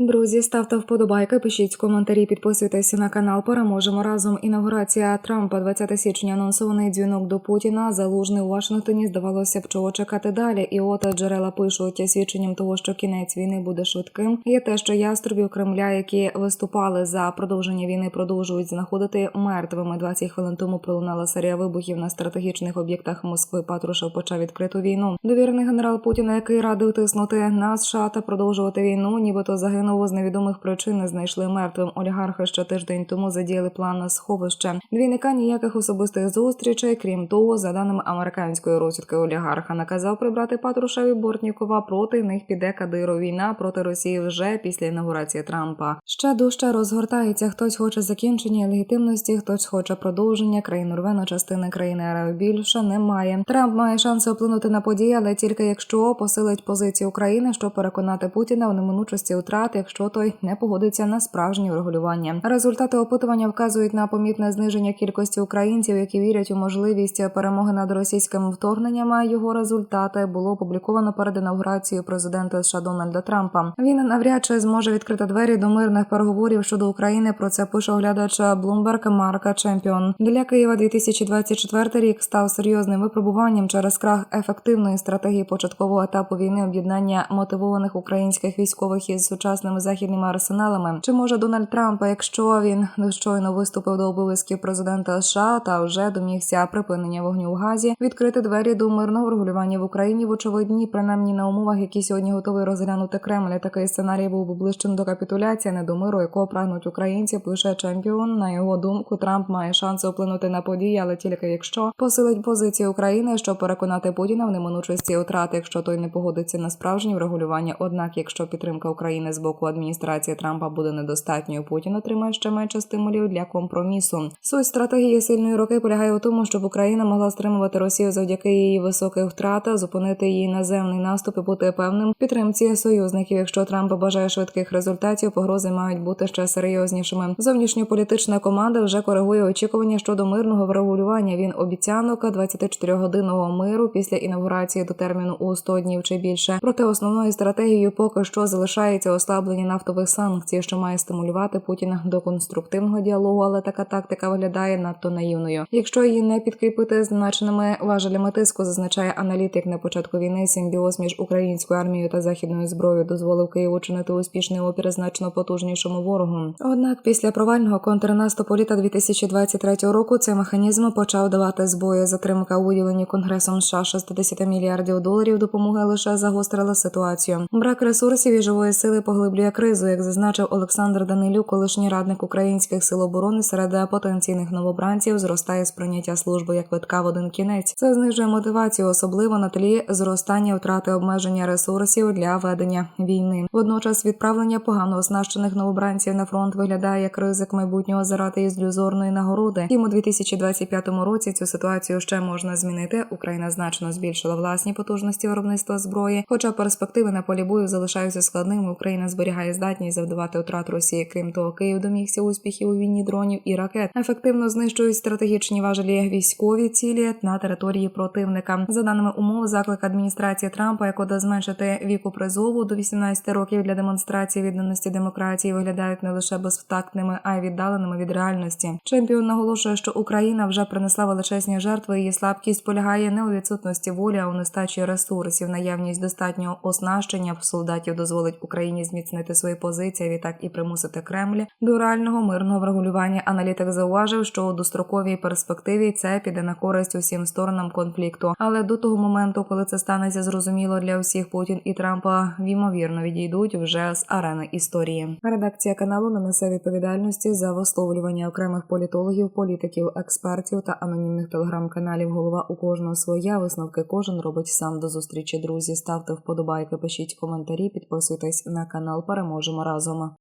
Друзі, ставте вподобайки, пишіть коментарі, підписуйтесь на канал. Переможемо разом. Інаугурація Трампа 20 січня. Анонсований дзвінок до Путіна. Залужний у Вашингтоні здавалося б, чого чекати далі. І от джерела пишуть свідченням того, що кінець війни буде швидким. Є те, що яструбів Кремля, які виступали за продовження війни, продовжують знаходити мертвими. 20 хвилин тому пролунала серія вибухів на стратегічних об'єктах Москви. Патрушев почав відкриту війну. Довірений генерал Путіна, який радив тиснути на США та продовжувати війну, нібито загинув з невідомих причин. Знайшли мертвим олігархи. Ще тиждень тому задіяли план на сховище. Двійника ніяких особистих зустрічей. Крім того, за даними американської розвідки олігарха, наказав прибрати Патрушеві Бортнікова. Проти них піде Кадиров. Війна проти Росії вже після інаугурації Трампа. Ще дужче розгортається. Хтось хоче закінчення легітимності, хтось хоче продовження. Країну рве на частини країни РФ більше немає. Трамп має шанси вплинути на події, але тільки якщо посилить позиції України, щоб переконати Путіна в неминучості втрат, якщо той не погодиться на справжнє врегулювання. Результати опитування вказують на помітне зниження кількості українців, які вірять у можливість перемоги над російським вторгненням. А Його результати було опубліковано перед інаугурацією президента США Дональда Трампа. Він навряд чи зможе відкрити двері до мирних переговорів щодо України. Про це пише оглядач Bloomberg Марка Чемпіон. Для Києва 2024 рік став серйозним випробуванням через крах ефективної стратегії початкового етапу війни об'єднання мотивованих українських військових із сучасними західними арсеналами. Чи може Дональд Трамп, якщо він щойно виступив до обов'язків президента США та вже домігся припинення вогню в газі, відкрити двері до мирного регулювання в Україні в очевидні, принаймні на умовах, які сьогодні готовий розглянути Кремль. Такий сценарій був би ближчим до капітуляції, не до миру, якого прагнуть українці. Пише чемпіон. На його думку, Трамп має шанси вплинути на події, але тільки якщо посилить позиції України, щоб переконати Путіна в неминучості втрати, якщо той не погодиться на справжнє врегулювання. Однак, якщо підтримка України з боку адміністрації Трампа буде недостатньою, Путін отримає ще менше стимулів для компромісу. Суть стратегії сильної роки полягає у тому, щоб Україна могла стримувати Росію завдяки її високих втратах, зупинити її наземний наступ і бути певним підтримці союзників. Якщо Трамп бажає швидких результатів, погрози мають бути ще серйознішими. Зовнішньополітична команда вже коригує очікування щодо мирного врегулювання. Він обіцянок 24-годинного миру після інаугурації до терміну у 100 днів чи більше. Проте основною стратегією поки що залишається ослаблення нафтових санкцій, що має стимулювати Путіна до конструктивного діалогу, але така тактика виглядає надто наївною. Якщо її не підкріпити значеними важелями тиску, зазначає аналітик на початку війни. Симбіоз між українською армією та західною зброєю дозволив Києву чинити успішний опір значно потужнішому ворогу. Однак після провального контрнаступу літа 2023 року цей механізм почав давати збої. Затримка у виділенні конгресом США 60 мільярдів доларів допомоги лише загострила ситуацію. Брак ресурсів і живої сили поглиблює кризу, як зазначив Олександр Данилюк, колишній радник українських сил оборони серед потенційних новобранців зростає сприйняття служби як витка в один кінець. Це знижує мотивацію, особливо на тлі зростання втрати обмеження ресурсів для ведення війни. Водночас відправлення погано оснащених новобранців на фронт виглядає як ризик майбутнього заради із люзорної нагороди. Втім, у 2025 році цю ситуацію ще можна змінити. Україна значно збільшила власні потужності виробництва зброї, хоча перспективи на полі бою залишаються складними. Україна зберігає здатність завдавати втрат Росії. Крім того, Київ домігся успіхів у війні дронів і ракет. Ефективно знищують стратегічні важелі військові цілі на території противника. За даними умов, заклик адміністрації Трампа, як ода зменшити віку призову до 18 років для демонстрації відданості демократії, виглядають не лише безвтактними, а й віддаленими від реальності. Чемпіон наголошує, що Україна вже принесла величезні жертви. Її слабкість полягає не у відсутності волі, а у нестачі ресурсів. Наявність достатнього оснащення солдатів дозволить Україні зміцнити свої позиції, відтак і примусити Кремль до реального мирного врегулювання. Аналітик зауважив, що у достроковій перспективі це піде на користь усім сторонам конфлікту. Але до того моменту, коли це станеться зрозуміло для всіх, Путін і Трампа ймовірно відійдуть вже з арени історії. Редакція каналу не несе відповідальності за висловлювання окремих політологів, політиків, експертів та анонімних телеграм-каналів. Голова у кожного своя висновки кожен робить сам до зустрічі. Друзі, ставте вподобайки, пишіть коментарі, підписуйтесь на канал. Переможемо разом.